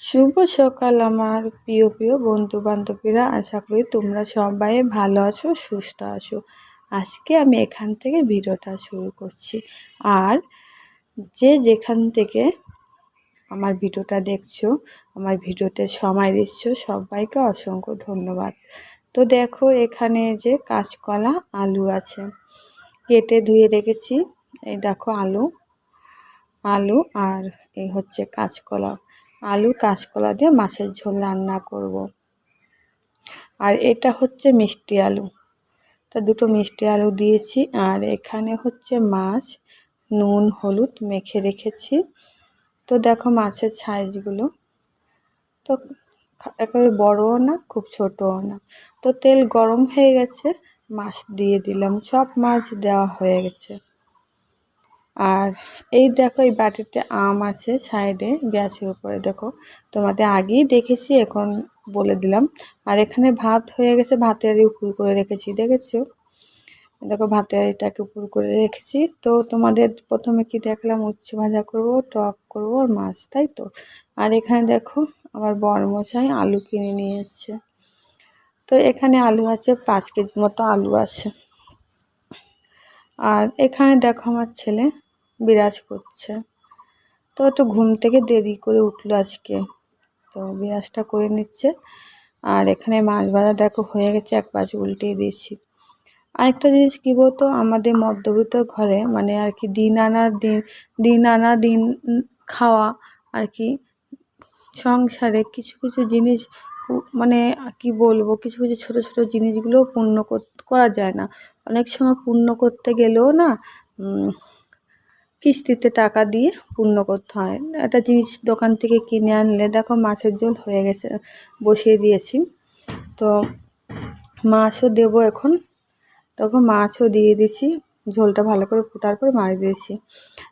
শুভ সকাল আমার প্রিয় প্রিয় বন্ধু বান্ধবীরা আশা করি তোমরা সবাই ভালো আছো, সুস্থ আছো। আজকে আমি এখান থেকে ভিডিওটা শুরু করছি। আর যে যেখান থেকে আমার ভিডিওটা দেখছ, আমার ভিডিওতে সময় দিচ্ছ, সবাইকে অসংখ্য ধন্যবাদ। তো দেখো, এখানে যে কাঁচকলা, আলু আছে। কেটে ধুয়ে রেখেছি। এই দেখো আলু আলু আর এই হচ্ছে কাঁচকলা। আলু কাঁচকলা দিয়ে মাছের ঝোল রান্না করব। আর এটা হচ্ছে মিষ্টি আলু। তা দুটো মিষ্টি আলু দিয়েছি। আর এখানে হচ্ছে মাছ, নুন, হলুদ মেখে রেখেছি। তো দেখো মাছের সাইজগুলো। তো একেবারে বড়ও না, খুব ছোটও না। তো তেল গরম হয়ে গেছে, মাছ দিয়ে দিলাম। সব মাছ দেওয়া হয়ে গেছে। আর এই দেখো, এই বাটিতে আম আছে সাইডে, গ্যাসের উপরে। দেখো, তোমাদের আগেই দেখেছি, এখন বলে দিলাম। আর এখানে ভাত হয়ে গেছে, ভাতের উপর করে রেখেছি, দেখেছ? দেখো, ভাতের এটাকে উপর করে রেখেছি। তো তোমাদের প্রথমে কি দেখলাম? উচ্ছে ভাজা করব, টক করব আর মাছ, তাই তো? আর এখানে দেখো, আমার বরমশাই আলু কিনে নিয়ে এসছে। তো এখানে আলু আছে, পাঁচ কেজি মতো আলু আছে। আর এখানে দেখো আমার ছেলে বিরাজ করছে। তো একটু ঘুম থেকে দেরি করে উঠল আজকে। তো বিরাজটা করে নিচ্ছে। আর এখানে মাছ ভাজা দেখো হয়ে গেছে, এক পাশ উল্টেই দিয়েছি। আরেকটা জিনিস কী বলতো, আমাদের মধ্যবিত্ত ঘরে মানে আর কি দিন আনা দিন দিন আনা, দিন খাওয়া আর কি সংসারে কিছু কিছু জিনিস মানে কি বলব, কিছু কিছু ছোট ছোট জিনিসগুলোও পূর্ণ করা যায় না। অনেক সময় পূর্ণ করতে গেলেও না কিস্তিতে টাকা দিয়ে পূর্ণ করতে হয়। একটা জিনিস দোকান থেকে কিনে আনলে দেখো মাছের ঝোল হয়ে গেছে, বসিয়ে দিয়েছি। তো মাছও দেব এখন। তখন মাছও দিয়ে দিছি, ঝোলটা ভালো করে ফোটার পর মাছ দিয়েছি।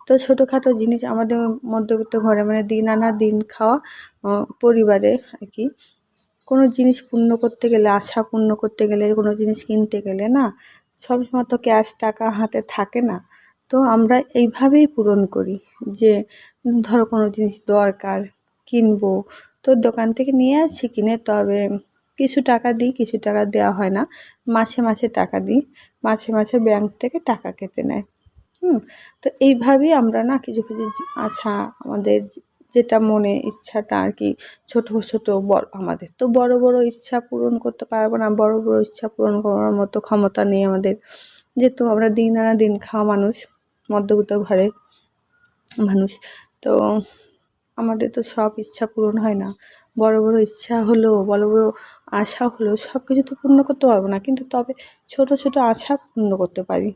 তো ছোটোখাটো জিনিস আমাদের মধ্যবিত্ত ঘরে মানে দিন আনা, দিন খাওয়া পরিবারে আর কি। কোনো জিনিস পূর্ণ করতে গেলে, আশা পূর্ণ করতে গেলে, কোনো জিনিস কিনতে গেলে না, সবসময় তো ক্যাশ টাকা হাতে থাকে না। তো আমরা এইভাবেই পূরণ করি যে ধরো কোনো জিনিস দরকার, কিনবো, তো দোকান থেকে নিয়ে আসছি, কিনে তবে কিছু টাকা দিই, কিছু টাকা দেওয়া হয় না। মাসে মাসে টাকা দিই, মাসে মাসে ব্যাংক থেকে টাকা কেটে নেয়। হুম, তো এইভাবেই আমরা না কিছু কিছু আশা আমাদের যেটা মনে ইচ্ছাটা আর কি ছোটো ছোটো বড় আমাদের। তো বড় বড় ইচ্ছা পূরণ করতে পারব না, বড় বড় ইচ্ছা পূরণ করার মতো ক্ষমতা নেই আমাদের। যেহেতু আমরা দিন আনা দিন খাওয়া মানুষ মধ্যবিত্ত ঘরের মানুষ। তো আমাদের তো সব ইচ্ছা পূরণ হয় না। বড় বড় ইচ্ছা হলো, বড় বড় আশা হলো সব কিছু তো পূর্ণ করতে পারব না। কিন্তু তবে ছোট ছোট আশা পূর্ণ করতে পারি।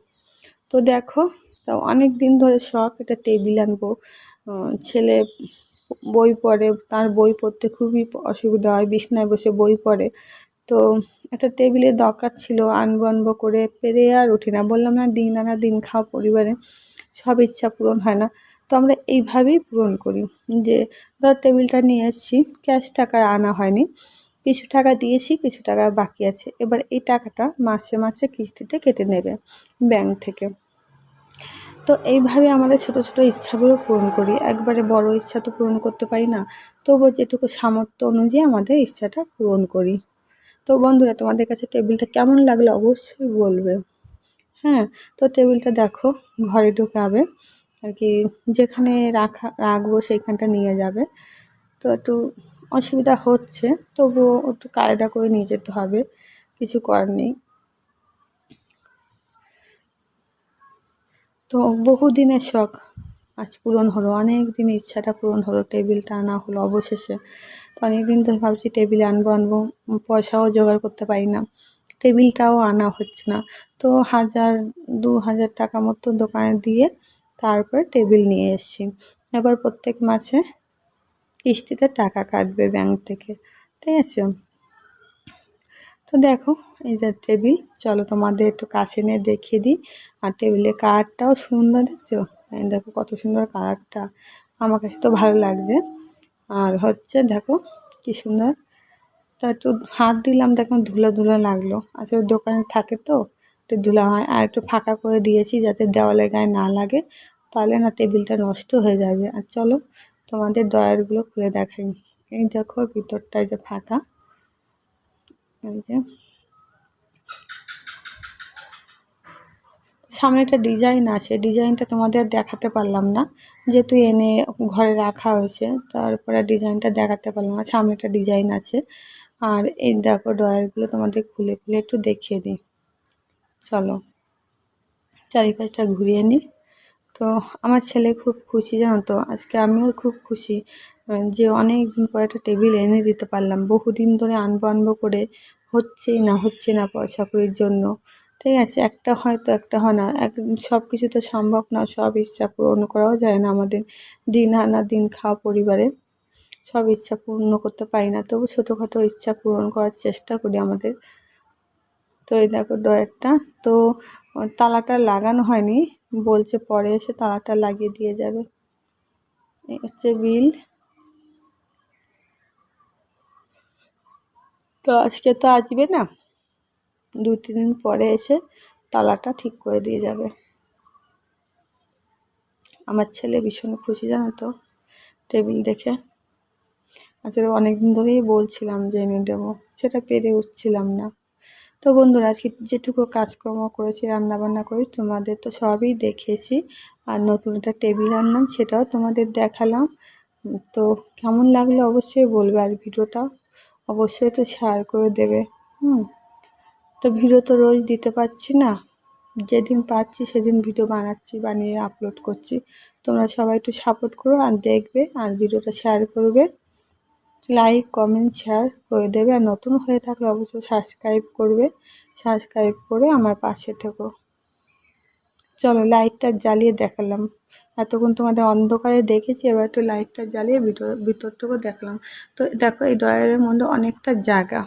তো দেখো, তো অনেক দিন ধরে শখ একটা টেবিল আনব। ছেলে বই পড়ে, তার বই পড়তে খুবই অসুবিধা হয়, বিছনায় বসে বই পড়ে। তো একটা টেবিলের দরকার ছিল, আনব আনব করে, পেরে আর উঠি না। বললাম, না, দিন আনা দিন খাওয়া পরিবারে, সব ইচ্ছা পূরণ হয় না। তো আমরা এইভাবেই পূরণ করি যে, ধর টেবিলটা নিয়ে এসেছি ক্যাশ টাকা আনা হয়নি, কিছু টাকা দিয়েছি, কিছু টাকা বাকি আছে। এবার এই টাকাটা মাসে মাসে কিস্তিতে কেটে নেবে ব্যাংক থেকে। তো এইভাবে আমাদের ছোট ছোট ইচ্ছাগুলো পূরণ করি। একবারে বড় ইচ্ছা তো পূরণ করতে পারি না। তবুও যেটুকু সামর্থ্য অনুযায়ী আমাদের ইচ্ছাটা পূরণ করি। তো বন্ধুরা, তোমাদের কাছে টেবিলটা কেমন লাগল অবশ্যই বলবে। হ্যাঁ তো টেবিলটা দেখো, ঘরে ঢুকাবে। আর কি যেখানে রাখা, রাখব সেইখানটা নিয়ে যাবে। তো একটু অসুবিধা হচ্ছে, তবুও একটু কায়দা করে নিয়ে যেতে হবে, কিছু করার নেই। তো বহুদিনের শখ আজ পূরণ হলো, অনেক দিন ইচ্ছাটা পূরণ হলো টেবিলটা আনা হলো অবশেষে। তো অনেক দিন ধরে ভাবছি টেবিল আনব আনব, পয়সাও জোগাড় করতে পারি না। টেবিলটাও আনা হচ্ছে না। তো হাজার, দু হাজার টাকা মতো দোকানে দিয়ে তারপরে টেবিল নিয়ে এসছি। এবার প্রত্যেক মাসে কিস্তিতে টাকা কাটবে ব্যাংক থেকে, ঠিক আছে? তো দেখো, এই যে টেবিল, চলো তোমাদের একটু কাছে নিয়ে দেখিয়ে দিই। আর টেবিলের কালারটাও সুন্দর দেখছ? দেখো কত সুন্দর কালারটা। আমার কাছে তো ভালো লাগছে। আর হচ্ছে দেখো কি সুন্দর। তো একটু হাত দিলাম, দেখো ধুলো ধুলো লাগল। আসলে দোকানে থাকে তো, একটু ধুলা হয়। আর একটু ফাঁকা করে দিয়েছি যাতে দেওয়ালে গায়ে না লাগে, তাহলে না টেবিলটা নষ্ট হয়ে যাবে। আর চলো তোমাদের ডয়ারগুলো খুলে দেখাই। এই দেখো ভিতরটায় যে ফাঁকা। এই যে সামনে একটা ডিজাইন আছে। ডিজাইনটা তোমাদের দেখাতে পারলাম না। যেহেতু এনে ঘরে রাখা হয়েছে, তারপরে ডিজাইনটা দেখাতে পারলাম না। সামনে একটা ডিজাইন আছে। আর এই দেখো ড্রয়ারগুলো তোমাদের খুলে খুলে একটু দেখিয়ে দিই। চলো, চারিপাশটা ঘুরিয়ে নিই। তো আমার ছেলে খুব খুশি, জানো তো? আজকে আমিও খুব খুশি যে অনেক দিন পরে একটা টেবিল এনে দিতে পারলাম। বহুদিন ধরে আনব আনব করে হচ্ছেই না, হচ্ছে না পয়সা করির জন্য। ঠিক আছে, একটা হয় তো একটা হয় না। এক সব কিছু তো সম্ভব না, সব ইচ্ছা পূরণ করাও যায় না আমাদের। দিন আনা দিন খাওয়া পরিবারে সব ইচ্ছা পূর্ণ করতে পারি না, তবু ছোটোখাটো ইচ্ছা পূরণ করার চেষ্টা করি আমাদের। তো এই দেখো ডয়ারটা তো তালাটা লাগানো হয়নি, বলছে পরে এসে তালাটা লাগিয়ে দিয়ে যাবে। হচ্ছে বিল। তো আজকে তো আসবে না? দু তিন দিন পরে এসে তালাটা ঠিক করে দিয়ে যাবে। আমার ছেলে ভীষণ খুশি, জানো তো? টেবিল দেখে। আসলে অনেক দিন ধরেই বলছিলাম যে এনে দেবো। সেটা পেরে উঠছিলাম না। তো বন্ধুরা, আজকে যেটুকু কাজকর্ম করেছি রান্না বান্না করেছি, তোমাদের তো সবই দেখেছি। আর নতুন একটা টেবিল আনলাম, সেটাও তোমাদের দেখালাম। তো কেমন লাগল অবশ্যই বলবে, আর ভিডিওটা অবশ্যই তো শেয়ার করে দেবে। হুম। তো ভিডিও তো রোজ দিতে পারছি না। যেদিন পাচ্ছি সেদিন ভিডিও বানাচ্ছি, বানিয়ে আপলোড করছি। তোমরা সবাই একটু সাপোর্ট করো আর দেখবে আর ভিডিওটা শেয়ার করবে। লাইক কমেন্ট শেয়ার করে দেবে। আর নতুন হয়ে থাকলে অবশ্যই সাবস্ক্রাইব করবে। সাবস্ক্রাইব করে আমার পাশে থেকো। চলো লাইটটা জ্বালিয়ে দেখালাম। এতক্ষণ তোমাদের অন্ধকারে দেখেছি, এবার একটু লাইটটা জ্বালিয়ে ভিতর, ভিতরটুকু দেখলাম। তো দেখো এই ডয়ারের মধ্যে অনেকটা জায়গা।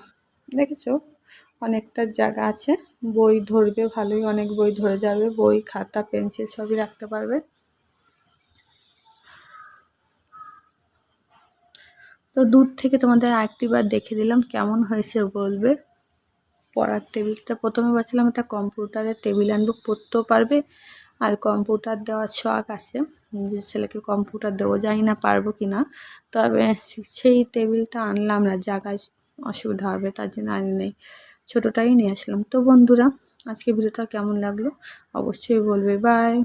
দেখেছ? অনেকটা জায়গা আছে। বই ধরবে, ভালোই অনেক বই ধরে যাবে। বই, খাতা, পেন্সিল সবই রাখতে পারবে। তো দূর থেকে তোমাদের আরেকটিবার দেখে দিলাম কেমন হয়েছে বলবে। পড়ার টেবিলটা প্রথমে ভাবছিলাম একটা কম্পিউটারের টেবিল আনব, পড়তেও পারবে। আর কম্পিউটার দেওয়ার শখ আছে যে ছেলেকে কম্পিউটার দেবো, জানি না পারব কি না তবে সেই টেবিলটা আনলাম না, জায়গায় অসুবিধা হবে, তার জন্য আনি নেই। ছোটোটাই নিয়ে আসলাম। তো বন্ধুরা আজকে ভিডিওটা কেমন লাগল? অবশ্যই বলবে। বাই